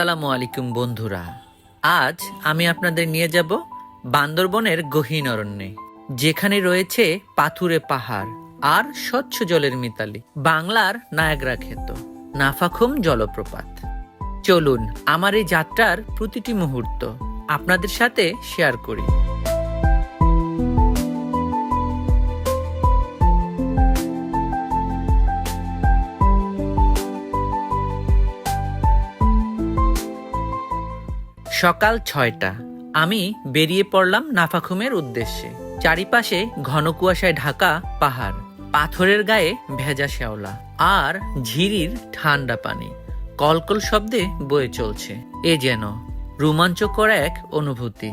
আসসালামু আলাইকুম বন্ধুরা। আজ আমি আপনাদের নিয়ে যাব বান্দরবনের গহীন অরণ্যে, যেখানে রয়েছে পাথুরে পাহাড় আর স্বচ্ছ জলের মিতালি, বাংলার নায়াগ্রা ক্ষেত, নাফাখুম জলপ্রপাত। চলুন, আমার এই যাত্রার প্রতিটি মুহূর্ত আপনাদের সাথে শেয়ার করি। সকাল ছয়টা। আমি বেরিয়ে পড়লাম নাফাখুমের উদ্দেশ্যে। চারিপাশে ঘন কুয়াশায় ঢাকা পাহাড়, পাথরের গায়ে ভেজা শ্যাওলা আর ঝিরির ঠান্ডা পানি। কলকল শব্দে বয়ে চলছে। এ যেন রোমাঞ্চকর এক অনুভূতি।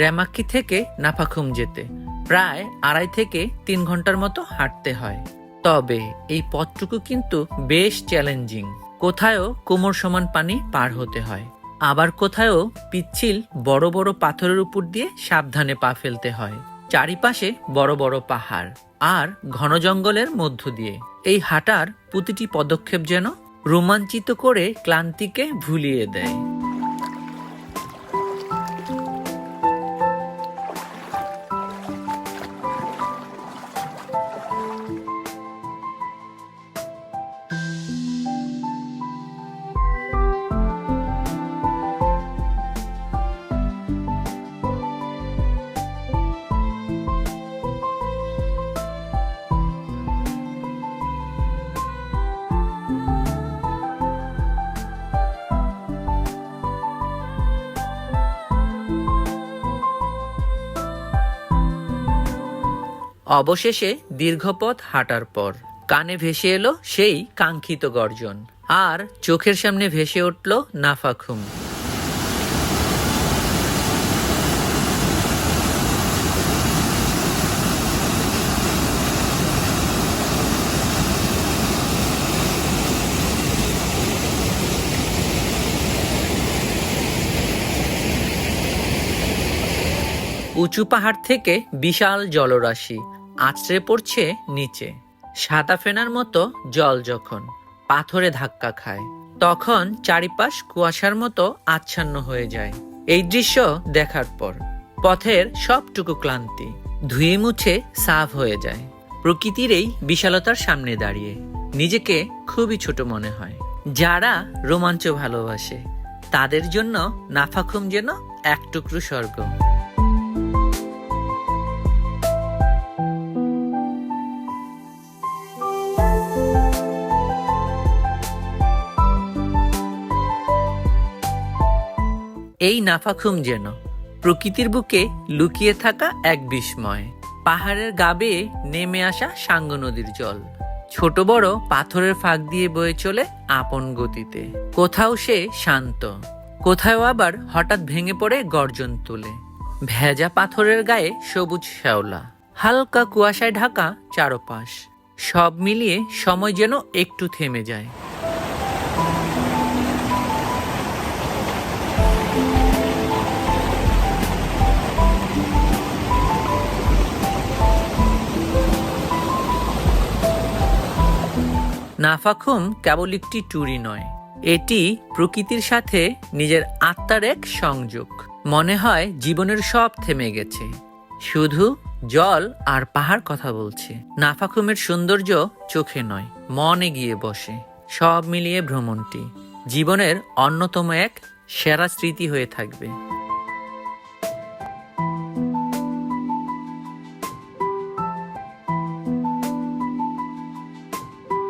রেমাক্কি থেকে নাফাখুম যেতে। প্রায় আড়াই থেকে তিন ঘণ্টার মতো হাঁটতে হয়। তবে এই পথটুকু কিন্তু বেশ চ্যালেঞ্জিং। কোথায়ও কোমর সমান পানি পার হতে হয়। আবার কোথায়ও পিচ্ছিল বড় বড় পাথরের উপর দিয়ে সাবধানে পা ফেলতে হয়। চারিপাশে বড় বড় পাহাড় আর ঘন জঙ্গলের মধ্য দিয়ে। এই হাঁটার প্রতিটি পদক্ষেপ যেন রোমাঞ্চিত করে ক্লান্তিকে ভুলিয়ে দেয়। অবশেষে দীর্ঘপথ হাঁটার পর কানে ভেসে এলো সেই কাঙ্ক্ষিত গর্জন। আর চোখের সামনে ভেসে উঠল নাফাখুম উঁচু পাহাড় থেকে বিশাল জলরাশি আছড়ে পড়ছে নিচে। সাদা ফেনার মতো জল যখন পাথরে ধাক্কা খায়, তখন চারিপাশ কুয়াশার মতো আচ্ছন্ন হয়ে যায়। এই দৃশ্য দেখার পর পথের সবটুকু ক্লান্তি ধুয়ে মুছে সাফ হয়ে যায়। প্রকৃতির এই বিশালতার সামনে দাঁড়িয়ে নিজেকে খুবই ছোট মনে হয়। যারা রোমাঞ্চ ভালোবাসে, তাদের জন্য নাফাখুম যেন এক টুকরো স্বর্গ। এই নাফাখুম যেন। প্রকৃতির বুকে লুকিয়ে থাকা এক বিস্ময়। পাহাড়ের গা বেয়ে নেমে আসা সাঙ্গ নদীর জল। ছোট বড় পাথরের ফাঁক দিয়ে বয়ে চলে আপন গতিতে। কোথাও সে শান্ত, কোথাও আবার হঠাৎ ভেঙে পড়ে গর্জন তুলে। ভেজা পাথরের গায়ে সবুজ শ্যাওলা, হালকা কুয়াশায় ঢাকা চারপাশ। সব মিলিয়ে সময় যেন একটু থেমে যায়। নাফাখুম কেবল একটি ট্যুরি নয়, এটি প্রকৃতির সাথে নিজের আত্মার এক সংযোগ। মনে হয় জীবনের সব থেমে গেছে। শুধু জল আর পাহাড় কথা বলছে। নাফাখুমের সৌন্দর্য চোখে নয়, মনে গিয়ে বসে। সব মিলিয়ে ভ্রমণটি জীবনের অন্যতম এক সেরা স্মৃতি হয়ে থাকবে।